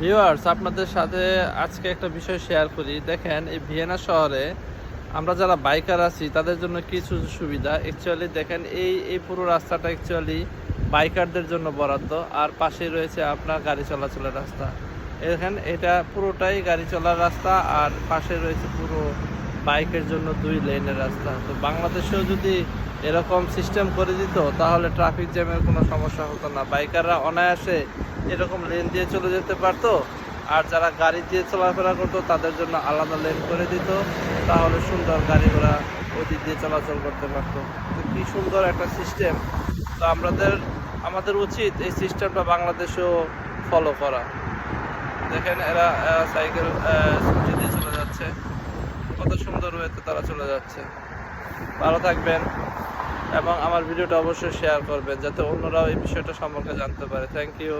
Viewers আপনাদের সাথে আজকে একটা বিষয় শেয়ার করি। দেখেন, এই ভিয়েনা শহরে আমরা যারা বাইকার আছি, তাদের জন্য কিছু সুবিধা। অ্যাকচুয়ালি দেখেন, এই এই পুরো রাস্তাটা অ্যাকচুয়ালি বাইকারদের জন্য বরাদ্দ। আর পাশেই রয়েছে আপনার গাড়ি চলাচলের রাস্তা। এখান এটা পুরোটাই গাড়ি চলার রাস্তা। আর পাশে রয়েছে পুরো বাইকের জন্য দুই লেনের রাস্তা। তো বাংলাদেশেও যদি এরকম সিস্টেম করে দিত, তাহলে ট্রাফিক জ্যামের কোনো সমস্যা হতো না। বাইকাররা অনায়াসে এরকম লেন দিয়ে চলে যেতে পারতো। আর যারা গাড়ি দিয়ে চলাফেরা করতো, তাদের জন্য আলাদা লেন করে দিত। তাহলে সুন্দর গাড়ি ঘোড়া ওই দিক দিয়ে চলাচল করতে পারতো। কি সুন্দর একটা সিস্টেম তো আমাদের আমাদের উচিত এই সিস্টেমটা বাংলাদেশেও ফলো করা। দেখেন, এরা সাইকেল স্কুটি দিয়ে চলে যাচ্ছে। কত সুন্দর ওয়েতে তারা চলে যাচ্ছে। ভালো থাকবেন। এবং আমার ভিডিওটা অবশ্যই শেয়ার করবেন, যাতে অন্যরাও এই বিষয়টা সম্পর্কে জানতে পারে। Thank you